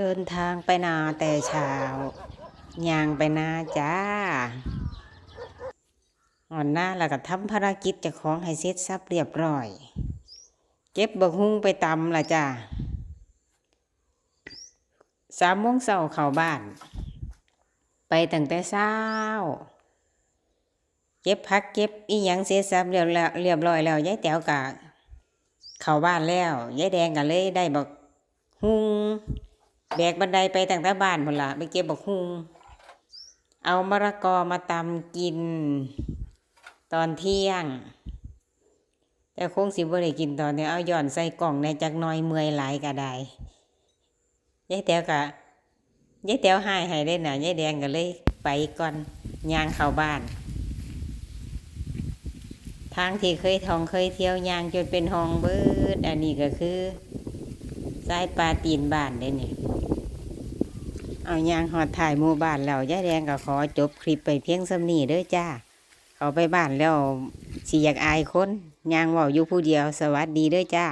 เดินทางไปนาแต่เช้ายางไปนาจ้าอ่อนหน้าแล้วก็ทำภารกิจจะของให้เสร็จสับเรียบร้อย เก็บบักฮุ้งไปตำละจ้าสามโมงเช้าเข้าบ้าน ไปตั้งแต่เช้า เก็บพักเก็บอีหยังเสร็จสับเรียบเรียบร้อยแล้วยายแต๋วกะเข้าบ้านแล้วยายแดงก็เลยได้บักฮุ้ง แบกบันไดไปตั้งแต่บ้านหมดละไปเก็บบักฮุงเอามะละกอมาตำกิน ตอนเที่ยง แต่คงสิบ่ได้กินตอนนี้เอาย่อนใส่กล่องในจักน้อยเมื่อยหลายก็ได้ยายแต๋วกะยายแต๋วหายให้ได้น่ะยายแดงก็เลยไปก่อนย่างเข้าบ้าน ทางที่เคยท่องเคยเที่ยวยางจนเป็นห้องเบิด อันนี้ก็คือสายปลาตีนบ้านเด้นี่ เอายางหอดถ่ายหมู่บ้านแล้วยายแดงก็ขอจบคลิปไปเพียงสำนีเด้อจ้า เขาไปบ้านแล้วสิอยากอายคนยางว่าอยู่ผู้เดียวสวัสดีเด้อจ้า